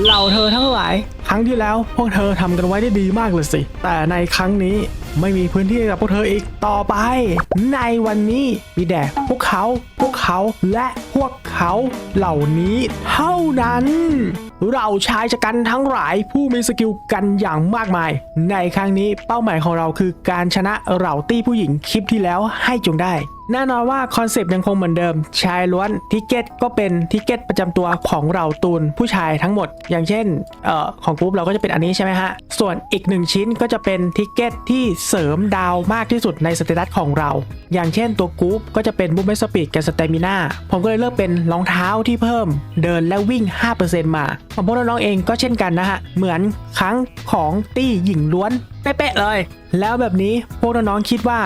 เหล่าเธอทั้งหลาย ครั้งที่แล้วพวกเธอทำกันไว้ได้ดีมากเลยสิ แต่ในครั้งนี้ไม่มีพื้นที่ให้กับพวกเธออีกต่อไป ในวันนี้มีแต่พวกเขา พวกเขาและพวกเขาเหล่านี้เท่านั้น เราชายชะกันทั้งหลายผู้มีสกิลกันอย่างมากมาย ในครั้งนี้เป้าหมายของเราคือการชนะเหล่าตี้ผู้หญิงคลิปที่แล้วให้จงได้ แน่นอนว่าคอนเซปต์ยังคงเหมือนเดิม ชายล้วนทิเก็ตก็เป็นทิเก็ตประจำตัวของเราตูนผู้ชายทั้งหมด อย่างเช่นเอ่อของกรุ๊ปเราก็จะเป็นอันนี้ใช่ไหมฮะ ส่วนอีกหนึ่งชิ้นก็จะเป็นทิเก็ตที่เสริมดาวมากที่สุดในสเตตัสของเรา อย่างเช่นตัวกรุ๊ปก็จะเป็นบูมเมสปีดกับสเตมิน่าผมก็เลยเลือกเป็นรองเท้าที่เพิ่ม เดินและวิ่ง 5%มาของพวกน้องๆเองก็เช่นกันนะฮะเหมือนครั้งของตี้หญิงล้วนเป๊ะๆเลย แล้วแบบนี้พวกน้องๆคิดว่า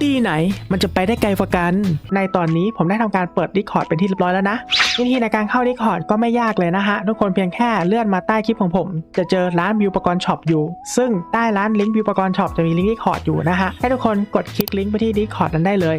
ตี้ไหนมันจะไปได้ไกลกว่ากัน ในตอนนี้ผมได้ทำการเปิด Discord เป็นที่เรียบร้อยแล้วนะ วิธีในการเข้า Discord ก็ไม่ยากเลยนะฮะ ทุกคนเพียงแค่เลื่อนมาใต้คลิปของผม จะเจอร้านวิวปกรณ์ช็อปอยู่ ซึ่งใต้ร้านลิงก์วิวปกรณ์ช็อปจะมีลิงก์ Discord อยู่นะฮะ ให้ทุกคนกดคลิกลิงก์ไปที่ Discord นั้นได้เลย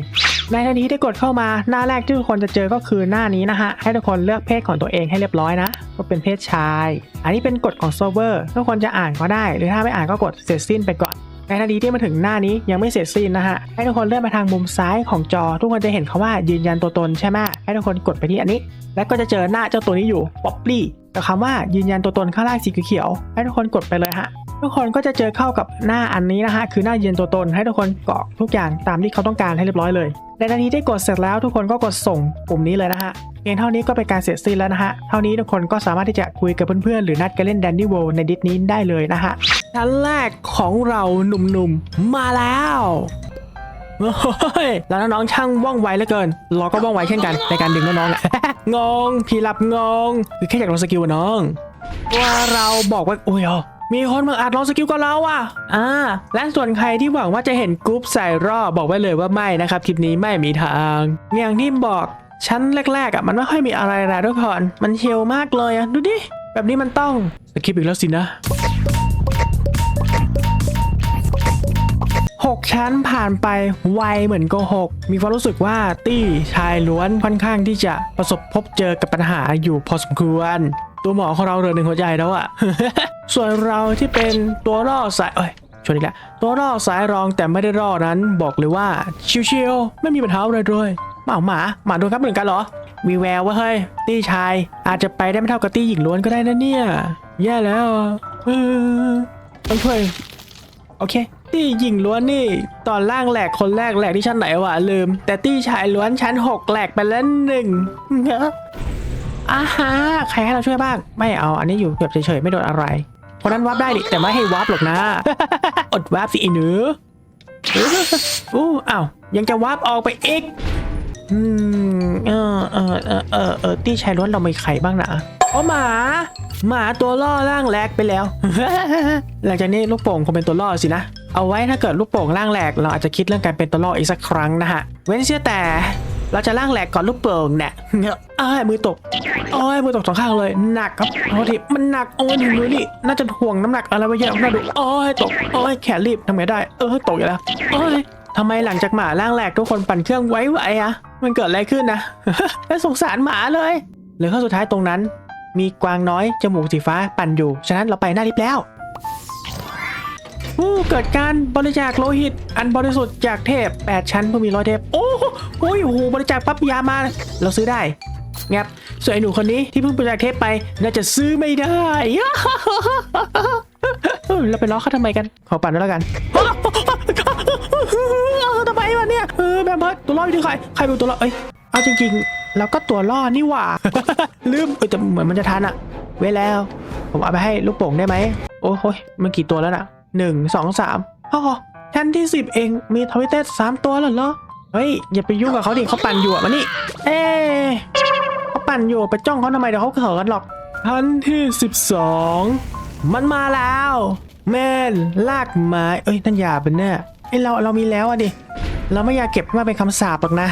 ในทันทีที่กดเข้ามาหน้าแรกที่ทุกคนจะเจอก็คือหน้านี้นะฮะ ให้ทุกคนเลือกเพศของตัวเองให้เรียบร้อยนะว่าเป็นเพศชาย อันนี้เป็นกฎของเซิร์ฟเวอร์ทุกคนจะอ่านก็ได้ หรือถ้าไม่อ่านก็กดเสร็จสิ้นไปก่อน ในทันทีที่มาถึงหน้านี้ยังไม่เสร็จสิ้นนะฮะให้ทุกคนเลื่อนไปทางมุมซ้ายของจอ ทุกคนจะเห็นคาว่ายืนยันตัวตนใช่ไหมให้ทุกคนกดไปที่อันนี้ แล้วก็จะเจอหน้าเจ้าตัวนี้อยู่ป๊อปปี้กับคำว่ายืนยันตัวตนข้างล่างสีเขียวให้ทุกคนกดไปเลยฮะทุกคนก็จะเจอเข้ากับหน้าอันนี้นะฮะคือหน้ายืนยันตัวตนให้ทุกคนกรอกทุกอย่างตามที่เขาต้องการให้เรียบร้อยเลยในทันทีที่กดเสร็จแล้วทุกคนก็กดส่งปุ่มนี้เลยนะฮะเพียงเท่านี้ก็เป็นการเสร็จสิ้นแล้วนะฮะเท่านี้ทุกคนก็สามารถที่จะคุยกับเพื่อนๆหรือนัดกันเล่นแดนนี่โวในดิสนี้ได้เลยนะฮะ ชั้นแรกของเราหนุ่มๆมาแล้วโอ้ยแล้วน้องๆช่างว่องไวเหลือเกิน เราก็ว่องไวเช่นกันในการดึงน้องๆแหละงงพี่รับงงคือแค่อยากลองสกิลน้องว่าเราบอกว่าโอ้ยอ๋อมีคนมาอัดลองสกิลกับเราอะ อ่า และส่วนใครที่หวังว่าจะเห็นกรุ๊ปใส่รอบบอกไว้เลยว่าไม่นะครับคลิปนี้ไม่มีทางอย่างที่บอกชั้นแรกๆอะมันไม่ค่อยมีอะไรนะทุกคนมันเชลมากเลยอะดูดิแบบนี้มันต้องสกิปอีกแล้วสินะ หกชั้นผ่านไปไวเหมือนโกหก มีความรู้สึกว่าตี้ชายล้วนค่อนข้างที่จะประสบพบเจอกับปัญหาอยู่พอสมควร ตัวหมอของเราเรือหนึ่งหัวใจแล้วอะส่วนเราที่เป็นตัวล่อสายเอ้ยชวนอีกแล้วตัวล่อสายรองแต่ไม่ได้ล่อนั้นบอกเลยว่าชิวๆไม่มีปัญหาอะไรเลยหมาหมาหมาโดนครับเหมือนกันเหรอ มีแววว่าเฮ้ยตี้ชาย อาจจะไปได้ไม่เท่ากับตี้หญิงล้วนก็ได้นะเนี่ย แย่แล้วอะเออต้องช่วยโอเค ตี้หญิงล้วนนี่ ตอนล่างแหลกคนแรกแหลกที่ชั้นไหนวะลืม แต่ตี้ชายล้วนชั้นหกแหลกไปแล้วหนึ่งอาฮะใครให้เราช่วยบ้าง ไม่เอา อันนี้อยู่แบบเฉยๆไม่โดนอะไรคนนั้นวาร์ปได้ดิแต่ไม่ให้วาร์ปหรอกนะ อดวาร์ปสิไอ้หนูอู้อ้าวยังจะวาร์ปออกไปอีกอืมเออเออเออเออเออตี้ชายล้วนเรามีใครบ้างนะโอ้หมา หมาตัวล่อร่างแหลกไปแล้ว หลังจากนี้ลูกโป่งคงเป็นตัวล่อสินะ เอาไว้ถ้าเกิดลูกโป่งร่างแหลกเราอาจจะคิดเรื่องการเป็นตัวล่ออีกสักครั้งนะฮะ เว้นเสียแต่เราจะร่างแหลกก่อนลูกโป่งเนี่ยเอ้ยมือตกโอ้ยมือตกสองข้างเลยหนักครับโทษทีมันหนักโอ้ยดูดูนี่น่าจะถ่วงน้ำหนักอะไรไว้เยอะน่าดูโอ้ยตกโอ้ยแขนรีบทำไงได้ เออตกอยู่แล้วโอ้ยทำไมหลังจากหมาร่างแหลกทุกคนปั่นเครื่องไว้ไวอะมันเกิดอะไรขึ้นนะแล้วสงสารหมาเลยเหลือข้อสุดท้ายตรงนั้น มีกวางน้อยจมูกสีฟ้าปั่นอยู่ฉะนั้นเราไปหน้าลิฟต์แล้ว ผู้เกิดการบริจาคโลหิต อันบริสุทธิ์จากเทพ 8 ชั้นเพื่อมีร้อยเทพ โอ้โหโอ้ยโอ้โหบริจาคปั๊บยามาเราซื้อได้งับส่วนไอ้หนูคนนี้ที่เพิ่งบริจาคเทพไปน่าจะซื้อไม่ได้เราไปล้อเขาทำไมกันขอปั่นด้วยแล้วกันทำไมวะเนี่ยเออแบบว่าตัวล่ออยู่ที่ใครใครเป็นตัวล่อเอ้ยเอาจริงๆเราก็ตัวล่อนี่หว่า ลืมเออแต่เหมือนมันจะทันอะไว้แล้ว ผมเอาไปให้ลูกโป่งได้ไหมโอ้โหยมันกี่ตัวแล้วน่ะ หนึ่งสองสามอ๋อชั้นที่สิบเองมีทวิตเตอร์สามตัวเหรอเฮ้ยอย่าไปยุ่งกับเขาดิเขาปั่นอยู่อะมานี่เอ๊เขาปั่นอยู่ไปจ้องเขาทำไมเดี๋ยวเขาเขินหรอกชั้นที่สิบสองมันมาแล้วแม่นลากไม้เอ้ยนั่นยาเป็นแน่ไอเราเรามีแล้วอะดิเราไม่อยากเก็บให้มาเป็นคำสาปหรอกนะ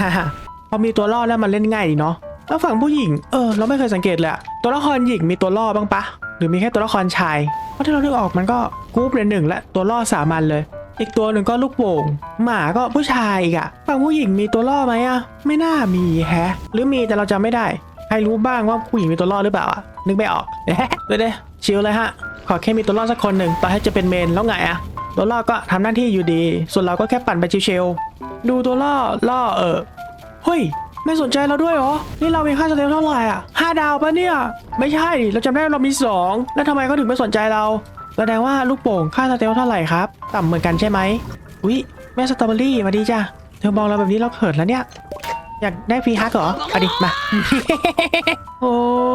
พอมีตัวล่อแล้วมันเล่นง่ายดีเนาะแล้วฝั่งผู้หญิงเออเราไม่เคยสังเกตเลยตัวละครหญิงมีตัวล่อบ้างปะหรือมีแค่ตัวละครชายเพราะที่เรานึกออกมันก็ กรุ๊ปเลยหนึ่งและตัวล่อสามัญเลย อีกตัวหนึ่งก็ลูกโป่งหมาก็ผู้ชายอีกอะฝั่งผู้หญิงมีตัวล่อไหมอะไม่น่ามีแฮะ หรือมีแต่เราจำไม่ได้ใครรู้บ้างว่าผู้หญิงมีตัวรอหรือเปล่าอะนึกไม่ออกเอ๊ะเดี๋ยวเดี๋ยวชิลเลยฮะขอแค่มีตัวรอสักคนหนึ่งต่อให้จะเป็นเมนแล้วไงอะตัวรอก็ทำหน้าที่อยู่ดี ส่วนเราก็แค่ปั่นไปชิลๆดูตัวล่อล่อเออเฮ้ยไม่สนใจเราด้วยเหรอ นี่เรามีค่าเตลเท่าไหร่อะห้าดาวปะเนี่ย ไม่ใช่ เราจำได้เรามีสองแล้วทำไมเขาถึงไม่สนใจเรา แสดงว่าลูกโป่งค่าสเตลเท่าไหร่ครับ ต่ำเหมือนกันใช่ไหมอุ๊ยแม่สตรอเบอรี่มาดีจ้ะเธอมองเราแบบนี้เราเขินแล้วเนี่ย อยากได้ฟรีฮักเหรอเอาดิมา โอ้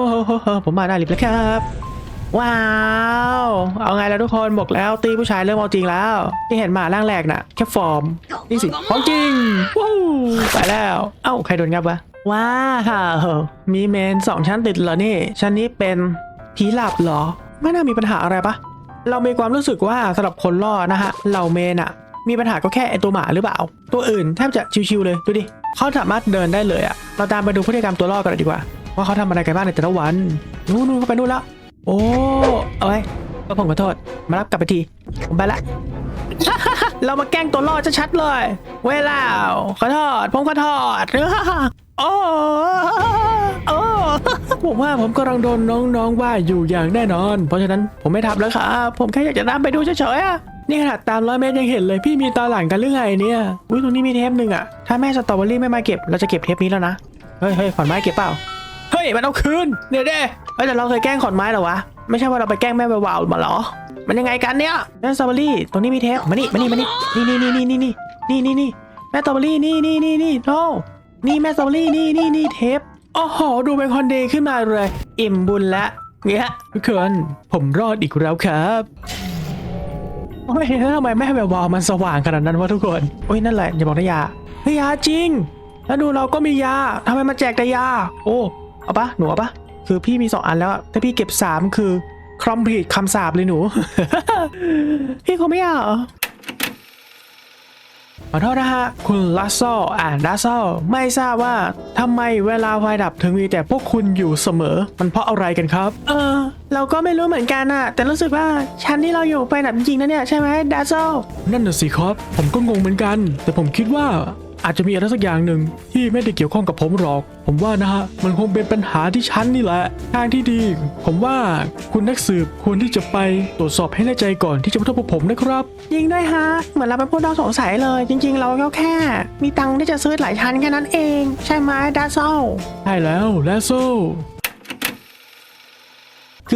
โหผมมาได้ลิบแล้วครับ ว้าว เอาไงแล้วทุกคนบอกแล้วตีผู้ชายเริ่มเอาจริงแล้ว ที่เห็นหมาร่างแรกน่ะ แค่ฟอร์ม นี่สิของจริงว้าวไปแล้ว เอ้าใครโดนงับวะว้าวมีเมนสองชั้นติดเหรอนี่ชั้นนี้เป็นผีหลับเหรอ ไม่น่ามีปัญหาอะไรปะ เรามีความรู้สึกว่าสำหรับคนล่อนะฮะเหล่าเมนอะมีปัญหาก็แค่ไอตัวหมาหรือเปล่า ตัวอื่นแทบจะชิวๆเลยดูดิเขาสามารถเดินได้เลยอะเราตามไปดูพฤติกรรมตัวล่อกันเลยดีกว่า ว่าเขาทำอะไรกันบ้างในแต่ละวัน นู่นๆเขาไปนู่นแล้ว โอ้เอาไว้ก็ผมขอโทษ มารับกลับไปทีผมไปละ เรามาแกล้งตัวล่อชัดๆเลย เวลาขอโทษผมขอโทษโอ้โอ้ ผมว่าผมกำลังโดนน้องๆว่าอยู่อย่างแน่นอน เพราะฉะนั้นผมไม่ทำแล้วครับผมแค่อยากจะตามไปดูเฉยๆอะนี่ขนาดตามร้อยเมตรยังเห็นเลยพี่มีตาหลังกันหรือไงเนี่ยอุ้ยตรงนี้มีเทปหนึ่งอะถ้าแม่สตรอเบอรี่ไม่มาเก็บเราจะเก็บเทปนี้แล้วนะเฮ้ยเฮ้ยขอนไม้เก็บเปล่าเฮ้ยมันเอาคืนเดี๋ยวเด้เฮ้ยแต่เราเคยแกล้งขอนไม้เหรอวะไม่ใช่ว่าเราไปแกล้งแม่วาวมาหรอ มันยังไงกันเนี่ยแม่สตรอเบอรี่ตรงนี้มีเทปมานี่มานี่มานี่นี่นี่นี่นี่นี่นี่นี่นี่แม่สตรอเบอรี่นี่นี่นี่นี่โน่นี่แม่สตรอเบอรี่นี่นี่นี่เทป โอ้โห ดูเป็นคอนเดย์ขึ้นมาเลย อิ่มบุญละเนี่ยทุกคนผมรอดอีกแล้วครับโอ้ยทำไมแม่แบบวาวมันสว่างขนาดนั้นวะทุกคนโอ้ยนั่นแหละอย่าบอกนะยาเฮ้ยยาจริง แล้วดูเราก็มียาทำไมมาแจกแต่ยา โอ้เอาปะหนูเอาปะคือพี่มีสองอันแล้วถ้าพี่เก็บสามคือครอมพลีทคำสาบเลยหนู พี่คงไม่เอาเหร อขอโทษนะฮะ คุณลัสโซอ่านลัสโซไม่ทราบว่าทำไมเวลาไฟดับถึงมีแต่พวกคุณอยู่เสมอ มันเพราะอะไรกันครับ เออ เราก็ไม่รู้เหมือนกันอะแต่รู้สึกว่าชั้นที่เราอยู่ไฟดับจริงๆนะเนี่ยใช่ไหมดัสโซนั่นน่ะสิครับ ผมก็งงเหมือนกัน แต่ผมคิดว่า อาจจะมีอะไรสักอย่างหนึ่งที่ไม่ได้เกี่ยวข้องกับผมหรอก ผมว่านะฮะมันคงเป็นปัญหาที่ชั้นนี่แหละทางที่ดี ผมว่าคุณนักสืบควรที่จะไปตรวจสอบให้แน่ใจก่อนที่จะมาโทษพวกผมนะครับ ยิงด้วยฮะ เหมือนเราเป็นผู้ต้องสงสัยเลย จริง ๆ เราก็แค่ มีตังค์ที่จะซื้อหลายชั้นแค่นั้นเอง ใช่ไหมดัสโซใช่แล้วแลโซ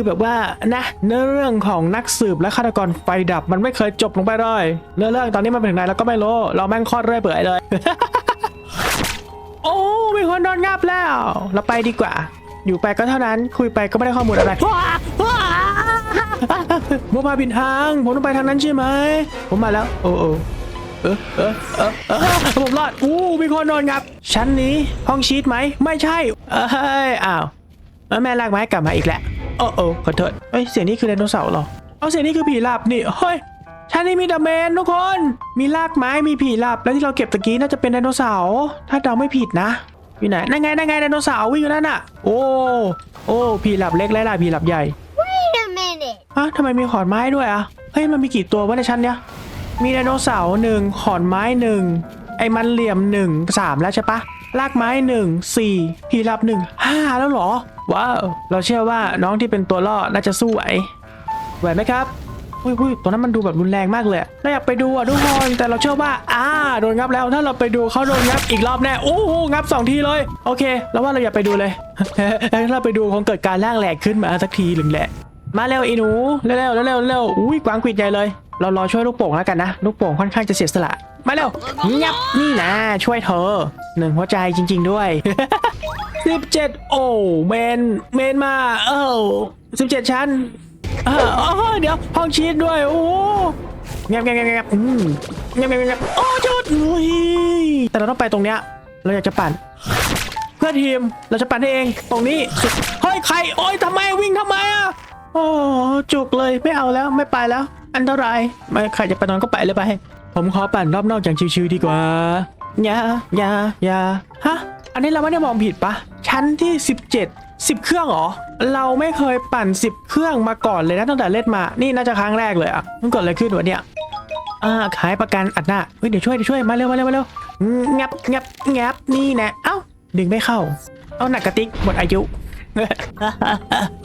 คือแบบว่านะเนื้อเรื่องของนักสืบและฆาตกรไฟดับมันไม่เคยจบลงไปเลยเนื้อเรื่องตอนนี้มันเป็นถึงไหนเราก็ไม่รู้เราแม่งคลอดเรื่อยเปื่อยเลย โอ้มีคนโดนงับแล้ว เราไปดีกว่า อยู่ไปก็เท่านั้นคุยไปก็ไม่ได้ข้อมูลอะไรผมมาผิดทาง ผมต้องไปทางนั้นใช่ไหมผมมาแล้ว โอ้โอเออเออเออเออผมรอดอู้มีคนโดนงับ ชั้นนี้ห้องชีตไหม ไม่ใช่เอ้ยอ้าวแล้วแม่ลากไม้กลับมาอีกแหละ โอ้โอ้ขอโทษเอ้ยเสียงนี้คือไดโนเสาร์เหรอเอาเสียงนี้คือผีหลับนี่เฮ้ยชั้นนี้มีดาเมนทุกคน มีลากไม้มีผีหลับ แล้วที่เราเก็บตะกี้น่าจะเป็นไดโนเสาร์ถ้าเดาไม่ผิดนะอยู่ไหนนั่นไงนั่นไงไดโนเสาร์วิ่งอยู่นั่นน่ะ โอ้โอ้ผีหลับเล็กและล่ะผีหลับใหญ่ Wait a minute. ฮะทำไมมีขอนไม้ด้วยอะเฮ้ยมันมีกี่ตัววะในชั้นเนี้ยมีไดโนเสาร์หนึ่งขอนไม้หนึ่งไอ้มันเหลี่ยมหนึ่งสามแล้วใช่ปะ ลากไม้หนึ่งสี่ผีหลับหนึ่งห้าแล้วเหรอ ว้าว เราเชื่อว่าน้องที่เป็นตัวล่อน่าจะสู้ไหวไหวไหมครับอุ้ยอุ้ยตัวนั้นมันดูแบบรุนแรงมากเลยเราอยากไปดูอะทุกคนแต่เราเชื่อว่าอ่าโดนงับแล้วถ้าเราไปดูเขาโดนงับอีกรอบแน่โอ้โหงับสองทีเลย โอเค แล้วว่าเราอย่าไปดูเลยถ้าเราไปดูคงเกิดการล่างแหลกขึ้นมาสักทีหนึ่งแหละ มาเร็วอีหนูเร็วเร็วเร็วเร็วอุ้ยกวางกรีดใหญ่เลย เรารอช่วยลูกโป่งแล้วกันนะ ลูกโป่งค่อนข้างจะเสียสละ มาเร็วงับนี่นะ ช่วยเธอหนึ่งหัวใจจริง ๆด้วยสิบเจ็ดโอ้เมนเมนมา เออสิบเจ็ดชั้น เออโอ้ยเดี๋ยวห้องชีตด้วย โอ้เงียบเงียบเงียบเงียบอืมเงียบเงียบเงียบโอ้ชุดอุ้ยแต่เราต้องไปตรงเนี้ยเราอยากจะปั่น เพื่อทีมเราจะปั่นให้เองตรงนี้สุดเฮ้ยใครโอ้ยทำไมวิ่งทำไมอะโอ้จุกเลยไม่เอาแล้วไม่ไปแล้ว อันตรายไม่ใครจะไปนอนก็ไปเลยไป ผมขอปั่นรอบนอกอย่างชิวๆดีกว่าอย่าอย่าอย่าฮะ อันนี้เราไม่ได้มองผิดปะ ชั้นที่ 17 10 เครื่องเหรอ เราไม่เคยปั่น 10 เครื่องมาก่อนเลยนะตั้งแต่เล่นมา นี่น่าจะครั้งแรกเลยอะ มันเกิดอะไรขึ้นวะเนี่ย อ่า ขายประกันอัดหน้า เฮ้ย เดี๋ยวช่วยเดี๋ยวช่วย มาเร็วมาเร็วมาเร็วงับงับงับนี่นะ เอ้า ดึงไม่เข้า เอาหนักกระติกหมดอายุ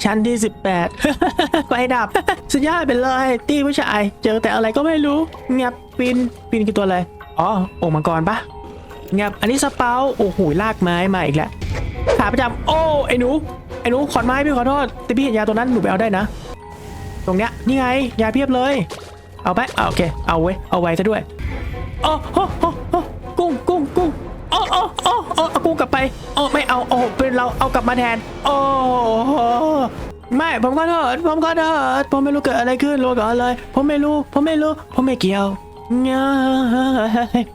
ชั้นที่ 18 ไฟดับ สุดยอดไปเลยตี้ผู้ชาย เจอแต่อะไรก็ไม่รู้ เงียบปีนปีนคือตัวอะไร อ๋อโอ่งมังกรปะเงียบอันนี้สเปาโอ้โหลากไม้มาอีกแล้วขาประจำโอ้ไอ้หนูไอ้หนูขอนไม้พี่ขอโทษแต่พี่เห็นยาตัวนั้นหนูไปเอาได้นะ ตรงเนี้ยนี่ไงยาเพียบเลย เอาไปอ่าโอเค เอาไว้เอาไว้ซะด้วยโอ้โหกุ้งกุ้งกุ้ง อ้โอ้โอ้โอ้กุ้งกลับไปโอ้ไม่เอาโอ้เป็นเราเอากลับมาแทน โอ้ไม่ผมขอโทษผมขอโทษผมไม่รู้เกิดอะไรขึ้นรู้ก่อนเลย ผมไม่รู้ ผมไม่รู้ ผมไม่เกี่ยวเงี้ย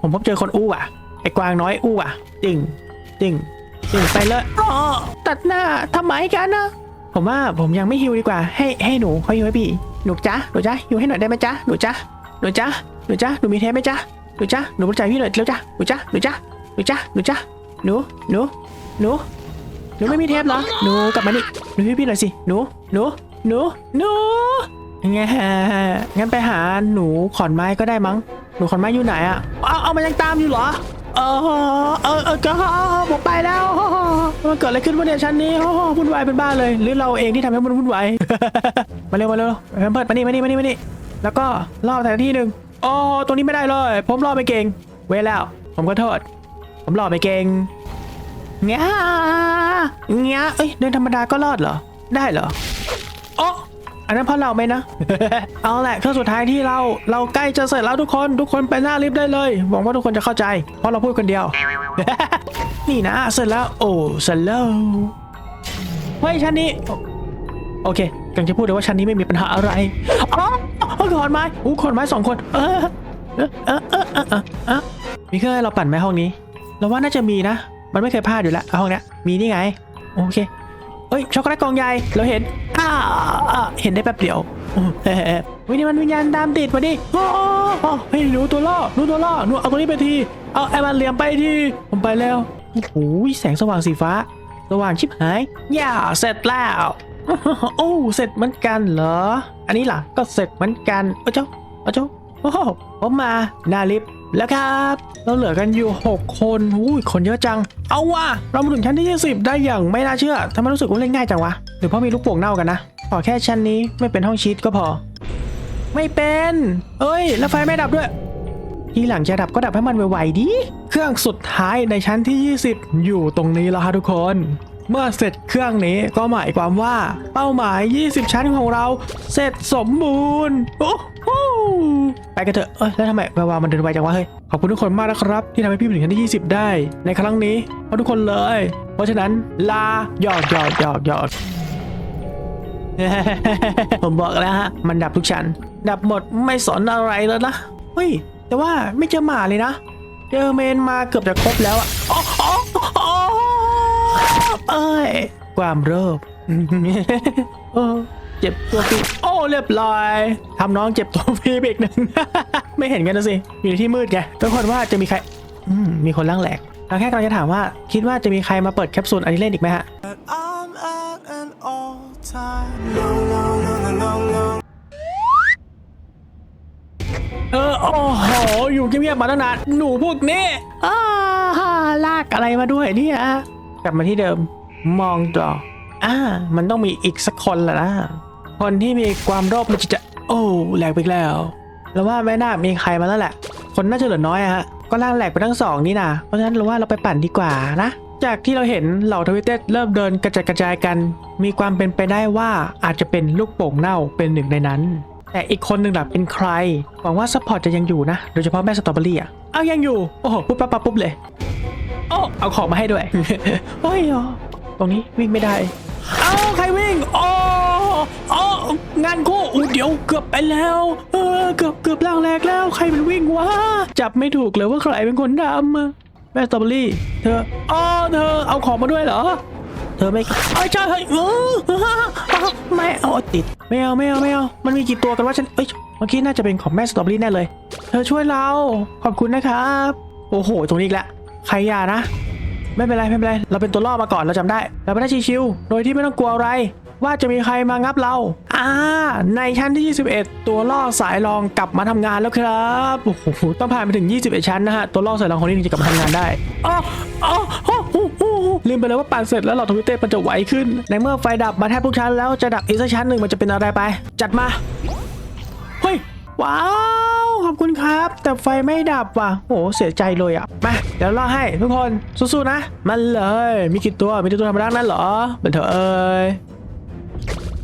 ผมพบเจอคนอู้อะไอ้กวางน้อยอู้อะจริงจริงจริงไปเลยตัดหน้าทำไมกันนะผมว่าผมยังไม่ฮิวดีกว่า ให้ให้หนูเขาฮิวให้พี่หนูจ๊ะหนูจ๊ะฮิวให้หน่อยได้ไหมจ๊ะหนูจ๊ะหนูจ๊ะหนูจ๊ะหนูมีเทปไหมจ๊ะหนูจ๊ะหนูรู้ใจพี่หน่อยเร็วจ้ะหนูจ๊ะหนูจ๊ะ หนูจ๊ะหนูจ๊ะหนูหนูหนูหนูไม่มีเทปเหรอหนูกลับมานี่หนูให้พี่หน่อยสิหนูหนูหนูหนูไงงั้นไปหาหนูขอนไม้ก็ได้มั้งหนูขอนไม้อยู่ไหนอะเอาเอามันยังตามอยู่เหรอเออเออเออก็ผมไปแล้วมันเกิดอะไรขึ้นวะเนี่ยชั้นนี้วุ่นวายเป็นบ้าเลย หรือเราเองที่ทำให้มันวุ่นวายมาเร็วมาเร็วเปิดมานี่มานี่มานี่มานี่แล้วก็รอบแต่ที่หนึ่งอ๋อตรงนี้ไม่ได้เลย ผมรอไปเก่ง เว้ยแล้ว ผมก็โทษ ผมรอไปเก่งเงี้ยเงี้ยเอ้ยเดินธรรมดาก็รอดเหรอ ได้เหรอโอ้อันนั้นเพราะเราไหมนะ เอาแหละเครื่องสุดท้ายที่เราเราใกล้จะเสร็จแล้วทุกคนทุกคนไปหน้าลิฟต์ได้เลยหวังว่าทุกคนจะเข้าใจ เพราะเราพูดคนเดียว นี่นะเสร็จแล้วโอ้เสร็จแล้วเฮ้ยชั้นนี้ โอเคกำลังจะพูดเลยว่าชั้นนี้ไม่มีปัญหาอะไรอ๋อขอนไม้อู้ขอนไม้สองคน เออเออเออเออเออมีเครื่องให้เราปั่นไหมห้องนี้ เราว่าน่าจะมีนะ มันไม่เคยพลาดอยู่แล้วห้องเนี้ยมีนี่ไง โอเค เอ้ยช็อกโกแลตกล่องใหญ่เราเห็นอ้าอ่าเห็นได้แป๊บเดียวโอ้เฮ้วินี่มันวิญญาณตามติดมาดิโอ้โอ้เฮ้ยหนูตัวล่อหนูตัวล่อหนูเอาตัวนี้ไปที เอาไอ้มันเหลี่ยมไปทีผมไปแล้วโอ้โหแสงสว่างสีฟ้า สว่างชิบหายย่าเสร็จแล้วโอ้เสร็จเหมือนกันเหรอ อันนี้ล่ะก็เสร็จเหมือนกัน เออเจ้าเออเจ้าโอ้โหผมมาหน้าลิฟต์ แล้วครับ เราเหลือกันอยู่ 6 คนอุ้ยคนเยอะจัง เอาว่ะ เรามาถึงชั้นที่ 20 ได้อย่างไม่น่าเชื่อทำไมรู้สึกว่าเล่นง่ายจังวะ หรือเพราะมีลูกโป่งเน่ากันนะ ขอแค่ชั้นนี้ไม่เป็นห้องชีตก็พอ ไม่เป็น เอ้ย แล้วไฟไม่ดับด้วย ทีหลังจะดับก็ดับให้มันไวๆดิ เครื่องสุดท้ายในชั้นที่ 20 อยู่ตรงนี้แล้วฮะทุกคน เมื่อเสร็จเครื่องนี้ก็หมายความว่าเป้าหมาย 20 ชั้นของเราเสร็จสมบูรณ์โอ้โหไปกันเถอะเอ้ยแล้วทำไมแววามันเดินไวจังวะเฮ้ยขอบคุณทุกคนมากนะครับ ที่ทำให้พี่ถึงชั้นที่ 20 ได้ ในครั้งนี้ขอบทุกคนเลย เพราะฉะนั้นลาหยอกหยอกหยอกหยอกผมบอกแล้วฮะมันดับทุกชั้นดับหมดไม่สอนอะไรแล้วนะเฮ้ยแต่ว่าไม่เจอหมาเลยนะเจอเมนมาเกือบจะครบแล้วอะอ๋ออ๋อ เอ้ย ความโรคเออเจ็บตัวฟรีโอ้เรียบร้อยทำน้องเจ็บตัวฟรีไปอีกหนึ่งไม่เห็นกันนะสิอยู่ในที่มืดไงทุกคนว่าจะมีใครมมีคนร่างแหลกเราแค่กำลังจะถามว่าคิดว่าจะมีใครมาเปิดแคปซูลอันนี้เล่นอีกไหมฮะเออโอ้โหอยู่เงียบๆมาตั้งนานหนูพวกนี้อ้าลากอะไรมาด้วยเนี่ยกลับมาที่เดิม มองต่ออ่ามันต้องมีอีกสักคนแหละนะ คนที่มีความโรคมันจะจะโอ้แหลกไปแล้วแล้วว่าไม่น่ามีใครมาแล้วแหละ คนน่าจะเหลือน้อยอะฮะก็ล่างแหลกไปทั้งสองนี่นะเพราะฉะนั้นเราว่าเราไปปั่นดีกว่านะ จากที่เราเห็นเหล่าทวิตเตอร์เริ่มเดินกระจัดกระจายกัน มีความเป็นไปได้ว่าอาจจะเป็นลูกโป่งเน่าเป็นหนึ่งในนั้น แต่อีกคนหนึ่งล่ะเป็นใครหวังว่าซัพพอร์ตจะยังอยู่นะโดยเฉพาะแม่สตรอเบอรี่อะเอายังอยู่โอ้โหปุ๊บปั๊บปุ๊บเลยโอ้เอาของมาให้ด้วยเฮ้ยอ๋อ ตรงนี้วิ่งไม่ได้ เอาใครวิ่งโอ้โองานกูอู้เดี๋ยวเกือบไปแล้ว เออเกือบเกือบล่างแรกแล้ว ใครมันวิ่งวะจับไม่ถูกเลยว่าใครเป็นคนทำแม่สตรอเบอรี่ เธออ๋อเธอเอาของมาด้วยเหรอ เธอไม่เอ้ใช่เฮ้ยเออไม่เอาติดไม่เอาไม่เอาไม่เอามันมีกี่ตัวกันว่าฉันเอ้ยเมื่อกี้น่าจะเป็นของแม่สตรอเบอรี่แน่เลย เธอช่วยเราขอบคุณนะครับ โอ้โห ตรงนี้อีกแล้วใครอย่านะ ไม่เป็นไรไม่เป็นไร เราเป็นตัวล่อมาก่อนเราจำได้ เราไม่ได้ชิวๆโดยที่ไม่ต้องกลัวอะไร ว่าจะมีใครมางับเรา อ่า ในชั้นที่ 21 ตัวล่อสายรองกลับมาทำงานแล้วครับโอ้โหต้องผ่านไปถึง 21 ชั้นนะฮะตัวล่อสายรองคนนี้ถึงจะกลับมาทำงานได้อ๋ออ๋อโอ้โหโอ้โหลืมไปเลยว่าปั่นเสร็จแล้วหลอดทวิตเตอร์มันจะไหวขึ้น ในเมื่อไฟดับมาแทบทุกชั้นแล้วจะดับอีกสักชั้นหนึ่งมันจะเป็นอะไรไป จัดมา เฮ้ย ว้าวข อบคุณครับ แต่ไฟไม่ดับว่ะโอ้เสียใจเลยอะมาเดี๋ยวรอให้ทุกคนสู้ๆนะ มันเลย มีกี่ตัวมีตัวธรรมดานั้นเหรอเป็นเถอะเอ้ย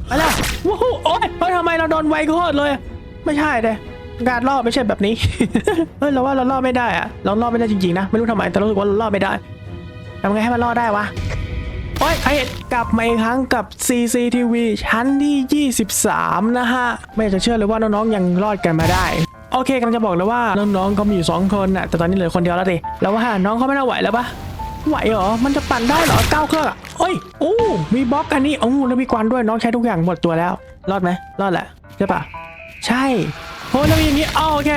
ไปแล้วว้าวโอ๊ยเฮ้ยทำไมเราโดนไวโคตรเลย ไม่ใช่เลยการล่อไม่ใช่แบบนี้เฮ้ยเราว่าเราล่อไม่ได้อะเราล่อไม่ได้จริงๆนะไม่รู้ทำไมแต่รู้สึกว่าเราล่อไม่ได้ทำไงให้มันล่อได้วะโอ้ยใครเห็นกลับมาอีกครั้งกับ CCTV ชั้นที่ 23 นะฮะ ไม่อยากจะเชื่อเลยว่าน้องๆยังรอดกันมาได้ โอเคกำลังจะบอกเลยว่าน้องๆเขามีอยู่สองคนน่ะแต่ตอนนี้เหลือคนเดียวแล้วดิแล้วว่าน้องเขาไม่น่าไหวแล้วปะไหวเหรอ มันจะปั่นได้เหรอเก้าเครื่องอะโอ้ยโอ้มีบล็อกอันนี้โอ้แล้วมีกวนด้วยน้องใช้ทุกอย่างหมดตัวแล้ว รอดไหมรอดแหละใช่ปะใช่โอ้แล้วมีอย่างนี้อ๋อโอเค